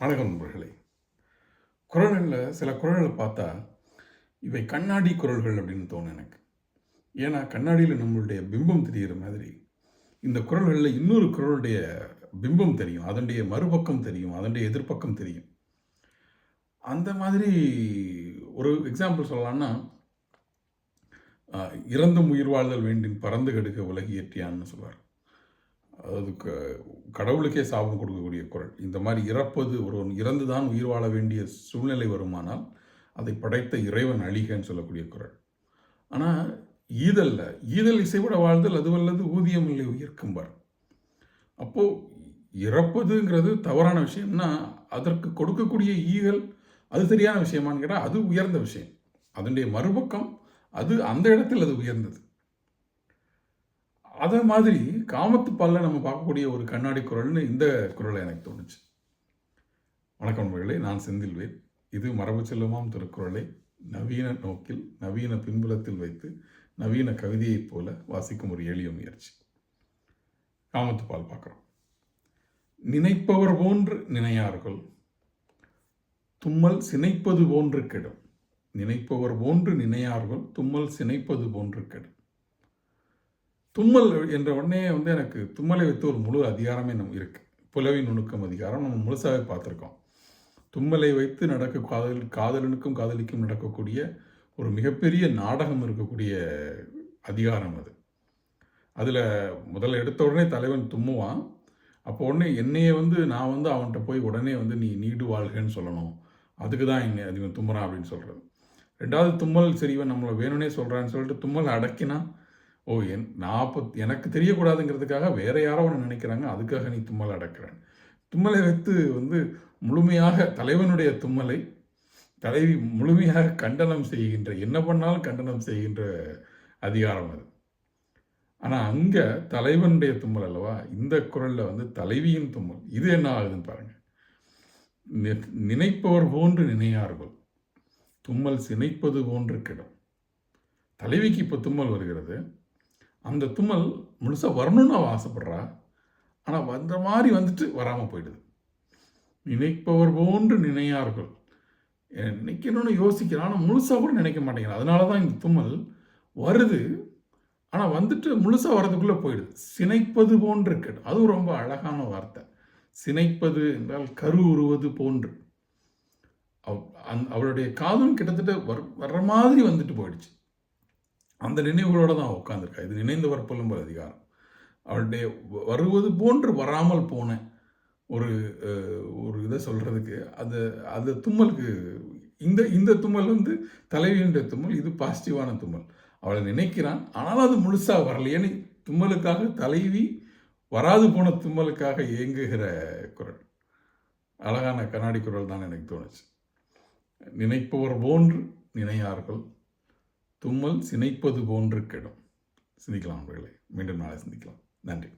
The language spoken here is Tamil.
வணக்கம் நண்பர்களே குரல்களில் சில குரல்களை பார்த்தா இவை கண்ணாடி குரல்கள் அப்படின்னு தோணும் எனக்கு. ஏன்னா கண்ணாடியில் நம்மளுடைய பிம்பம் தெரிகிற மாதிரி இந்த குரல்களில் இன்னொரு குரலுடைய பிம்பம் தெரியும் அதனுடைய மறுபக்கம் தெரியும் அதனுடைய எதிர்ப்பக்கம் தெரியும். அந்த மாதிரி ஒரு எக்ஸாம்பிள் சொல்லலாம்னா இறந்தும் உயிர் வாழ்தல் வேண்டின் பறந்து கெடுக்க உலகியற்றியான்னு சொல்வார். அதாவது க- கடவுளுக்கே சாபம் கொடுக்கக்கூடிய குரல். இந்த மாதிரி இறப்பது ஒருவன் இறந்து தான் உயிர் வாழ வேண்டிய சூழ்நிலை வருமானால் அதை படைத்த இறைவன் அழிகன்னு சொல்லக்கூடிய குரல். ஆனால் ஈதல்ல ஈதல் இசைவிட வாழ்தல் அதுவல்லது ஊதியம் இல்லை உயிர்க்கும்பார் அப்போது இறப்பதுங்கிறது தவறான விஷயம்னா அதற்கு கொடுக்கக்கூடிய ஈகல் அது சரியான விஷயமான்னு கேட்டால் அது உயர்ந்த விஷயம். அதனுடைய மறுபக்கம் அது அந்த இடத்தில் அது உயர்ந்தது. அதே மாதிரி காமத்து பல்ல நம்ம பார்க்கக்கூடிய ஒரு கண்ணாடி குரல்னு இந்த குரலை எனக்கு தோணுச்சு. வணக்கம் நண்பர்களே நான் செந்தில்வேல். இது மரபு செல்லுமாம் திருக்குறளை நவீன நோக்கில் நவீன பின்புலத்தில் வைத்து நவீன கவிதையைப் போல வாசிக்கும் ஒரு எளிய முயற்சி. காமத்து பால் பார்க்குறோம். நினைப்பவர் போன்று நினையார்கள் தும்மல் சினைப்பது போன்று கெடும். நினைப்பவர் போன்று நினையார்கள் தும்மல் சினைப்பது போன்று கெடும். தும்மல் என்ற உடனே வந்து எனக்கு தும்மலை வைத்து ஒரு முழு அதிகாரமே நம்ம இருக்குது புலவி நுணுக்கம் அதிகாரம் நம்ம முழுசாகவே பார்த்துருக்கோம். தும்மலை வைத்து நடக்க காதல் காதலனுக்கும் காதலிக்கும் நடக்கக்கூடிய ஒரு மிகப்பெரிய நாடகம் இருக்கக்கூடிய அதிகாரம் அது. அதில் முதல்ல எடுத்த உடனே தலைவன் தும்முவான். அப்போ உடனே என்னையே வந்து நான் வந்து அவன்கிட்ட போய் உடனே வந்து நீ நீடு வாழ்கன்னு சொல்லணும். அதுக்கு தான் என்னை அதிகம் தும்முறான் அப்படின்னு சொல்கிறது ரெண்டாவது தும்மல் சரிவன் நம்மளை வேணும்னே சொல்கிறான்னு சொல்லிட்டு தும்மல் அடக்கினா ஓ என் நான் எனக்கு தெரியக்கூடாதுங்கிறதுக்காக வேற யாரோ ஒன்று நினைக்கிறாங்க. அதுக்காக நீ தும்மல் அடக்கிறேன். தும்மலை வைத்து வந்து முழுமையாக தலைவனுடைய தும்மலை தலைவி முழுமையாக கண்டனம் செய்கின்ற என்ன பண்ணாலும் கண்டனம் செய்கின்ற அதிகாரம் அது. ஆனால் அங்கே தலைவனுடைய தும்மல் அல்லவா? இந்த குரலில் வந்து தலைவியின் தும்மல். இது என்ன ஆகுதுன்னு பாருங்கள் நினைப்பவர் போன்று நினையார்கள். தும்மல் சினைப்பது போன்று கிடும். தலைவிக்கு இப்போ தும்மல் வருகிறது. அந்த தும்மல் முழுசாக வரணும்னு அவள் ஆசைப்பட்றா. ஆனால் வந்த மாதிரி வந்துட்டு வராமல் போயிடுது. நினைப்பவர் போன்று நினையார்கள். நினைக்கணும்னு யோசிக்கிறான் ஆனால் முழுசாக கூட நினைக்க மாட்டேங்கிறான். அதனால தான் இந்த தும்மல் வருது. ஆனால் வந்துட்டு முழுசாக வர்றதுக்குள்ளே போயிடுது. சினைப்பது போன்று கெடும் அதுவும் ரொம்ப அழகான வார்த்தை. சினைப்பது என்றால் கரு உருவது போன்று. அவ்- அந் அவளுடைய காதல் கிட்டத்தட்ட வர் வர்ற மாதிரி வந்துட்டு போயிடுச்சு. அந்த நினைவுகளோடு தான் உட்காந்துருக்கா இது நினைந்தவர் வற்பலும் அதிகாரம். அவளுடைய வருவது போன்று வராமல் போன ஒரு ஒரு இதை சொல்கிறதுக்கு அது அந்த தும்மலுக்கு இந்த இந்த தும்மல் வந்து தலைவியினுடைய தும்மல் இது பாசிட்டிவான தும்மல். அவளை நினைக்கிறான் ஆனாலும் அது முழுசாக வரலையேன்னு தும்மலுக்காக தலைவி வராது போன தும்மலுக்காக இயங்குகிற குரல். அழகான கண்ணாடி குரல் தான் எனக்கு தோணுச்சு. நினைப்பவர் போன்று நினையார்கள். தும்மல் சினைப்பது போன்று கெடும். சிந்திக்கலாம் அவர்களே மீண்டும் நாளை சிந்திக்கலாம். நன்றி.